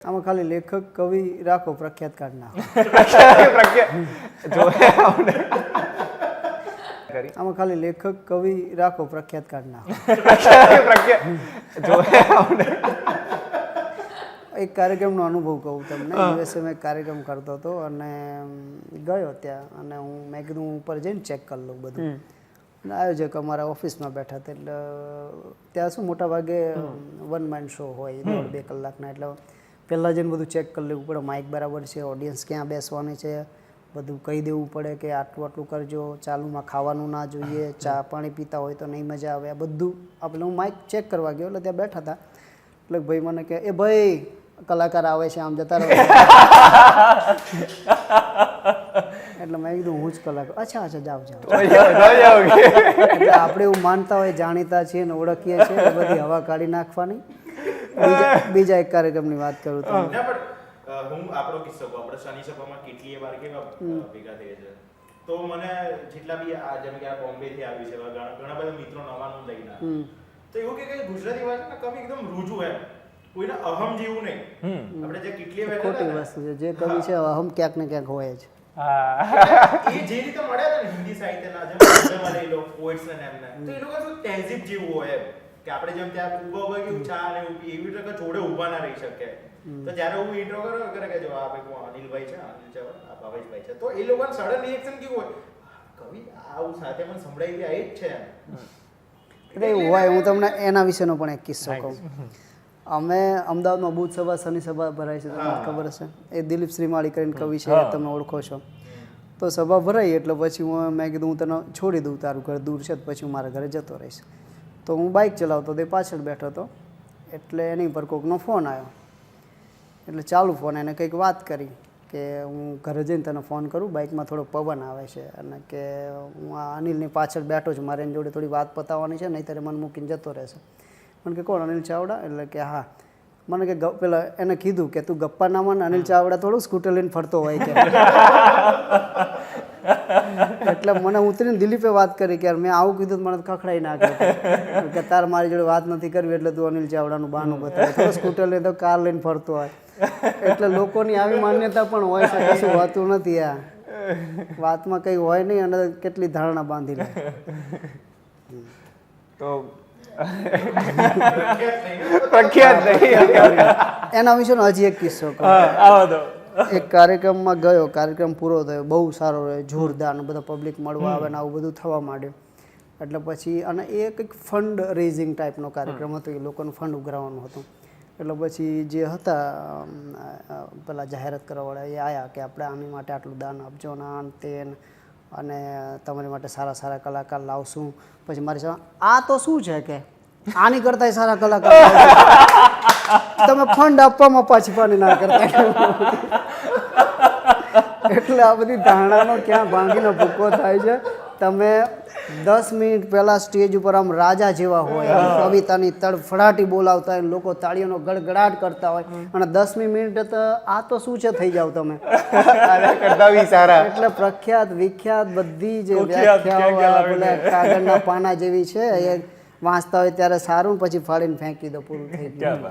આમાં ખાલી લેખક કવિ રાખો પ્રખ્યાત કાર્ડ આમાં ખાલી લેખક કવિ રાખો પ્રખ્યાત કાર્ડ એક કાર્યક્રમનો અનુભવ કહું તમને. યુએસએ મેં કાર્યક્રમ કરતો હતો અને ગયો ત્યાં. અને હું મેં કીધું હું ઉપર જઈને ચેક કરી લઉં બધું. અને આયોજક અમારા ઓફિસમાં બેઠા હતા. એટલે ત્યાં શું મોટા ભાગે વન મેન શો હોય દોઢ બે કલાકના. એટલે પહેલાં જઈને બધું ચેક કરી લેવું પડે. માઇક બરાબર છે ઓડિયન્સ ક્યાં બેસવાની છે બધું કહી દેવું પડે કે આટલું આટલું કરજો ચાલુમાં ખાવાનું ના જોઈએ ચા પાણી પીતા હોય તો નહીં મજા આવે. આ બધું આપણે હું માઇક ચેક કરવા ગયો એટલે ત્યાં બેઠા હતા. એટલે ભાઈ મને કે એ ભાઈ કલાકાર આવે છે આમ જતા રહો. એટલે મેં કીધું હું જ કલાકાર. અચ્છા અચ્છા જાઓ જાઓ. આપણે એવું માનતા હોય જાણીતા છીએ ને ઓળખીએ છીએ બધી હવા કાઢી નાખવાની. બીજા એક કાર્યક્રમની વાત કરું તો હું. આપણો કિસ્સો કહું. આપણે શનિ સભામાં કેટલીય વાર કેવા ભેગા થઈએ છે. તો મને જેટલા બી આ જેમ કે આ બોમ્બે થી આવી છે ઘણા બધા મિત્રો નવાનું લઈને તો એવું કે ગુજરાતી ભાષા કવિ એકદમ રૂજુ એમ કોઈને અહમ જેવું નહીં. આપણે જે કેટલીય વાર ખોટી વસ્તુ છે. જે કવિ છે અહમ ક્યાંક ને ક્યાંક હોય જ. એ જે રીતે મળ્યા હતા ને હિન્દી સાહિત્યના જેમ લઈ લોકો poets ને એમને તો એ લોકો શું તહેઝીબ જેવું હોય એમ. કે આપણે જેમ ત્યાં ઊભા ઊભા કેવું ચા અને એવું એવી રીતે જોડે ઊભા ના રહી શકે. તો જ્યારે હું ઇન્ટ્રો કર્યો કરે કે જો આ ભાઈ કોણ અનિલભાઈ છે અનિલ છે આ ભાવેશભાઈ છે. તો એ લોકોનું સડન રિએક્શન કેવું હોય? કવિ આવું સાથે મને સંભળાઈ ગયા એ જ છે એટલે એવું હોય હું તમને એના વિશેનો પણ એક કિસ્સો કહું. અમે અમદાવાદમાં બુધ સભા શનિ સભા ભરાય છે તમને ખબર હશે. એ દિલીપ શ્રીમાળી કરીને કવિ છે તમે ઓળખો છો. તો સભા ભરાઈ એટલે પછી હું મેં કીધું હું તને છોડી દઉં તારું ઘર દૂર છે તો પછી હું મારા ઘરે જતો રહીશ. તો હું બાઇક ચલાવતો તે પાછળ બેઠો હતો. એટલે એની પર કોઈકનો ફોન આવ્યો. એટલે ચાલુ ફોન એને કંઈક વાત કરી કે હું ઘરે જઈને તને ફોન કરું બાઇકમાં થોડો પવન આવે છે અને કે હું આ અનિલની પાછળ બેઠો છું મારે એની જોડે થોડી વાત પતાવવાની છે નહીં ત્યારે મને મૂકીને જતો રહેશે. મને કે કોણ અનિલ ચાવડા? એટલે કે હા. મને કે પેલા એને કીધું કે તું ગપ્પા ના માન અનિલ ચાવડા થોડું સ્કૂટર લઈને ફરતો હોય કે. એટલે મને ઉતરીને દિલીપે વાત કરી કે યાર મેં આવું કીધું મને ખખડાઈ નાખ્યો કે. તાર મારી જોડે વાત નથી કરવી એટલે તું અનિલ ચાવડાનું બહાનું બતાવે. સ્કૂટર લઈને તો કાર લઈને ફરતો હોય. એટલે લોકોની આવી માન્યતા પણ હોય છે કશું હોતું નથી આ. વાતમાં કંઈ હોય નહીં અને કેટલી ધારણા બાંધી લે. તો પ્રખ્યાત નહીં. એના વિશેનો હજી એક કિસ્સો આવો તો. એક કાર્યક્રમમાં ગયો, કાર્યક્રમ પૂરો થયો, બહુ સારો રહ્યો, જોરદાર બધા પબ્લિક મળવા આવે ને આવું બધું થવા માંડ્યું. એટલે પછી, અને એ કંઈક ફંડ રેઝિંગ ટાઈપનો કાર્યક્રમ હતો, એ લોકોનું ફંડ ઉઘરાવવાનું હતું. એટલે પછી જે હતા પેલા જાહેરાત કરવાવાળા એ આવ્યા કે આપણે આની માટે આટલું દાન આપજો ને આન તેન અને તમારી માટે સારા સારા કલાકાર લાવશું. પછી મારી સામે, આ તો શું છે કે? આની કરતાંય સારા કલાકાર લાવજો." તમે ફંડ આપવામાં પાછી પાણી ના કરતા. એટલે આ બધી ધારણાનો ક્યાં ભાંગીનો ભૂકો થાય છે? તમે દસ મિનિટ પહેલાં સ્ટેજ ઉપર આમ રાજા જેવા હોય કવિતાની તડફડાટી બોલાવતા હોય લોકો તાળીઓનો ગડગડાટ કરતા હોય અને દસમી મિનિટે તો આ તો શું છે થઈ જાવ તમે. એટલે પ્રખ્યાત વિખ્યાત બધી જે વ્યાખ્યાઓ કાગળના પાના જેવી છે એ વાંચતા હોય ત્યારે સારું પછી ફાડીને ફેંકી દો પૂરું થઈ ગયું.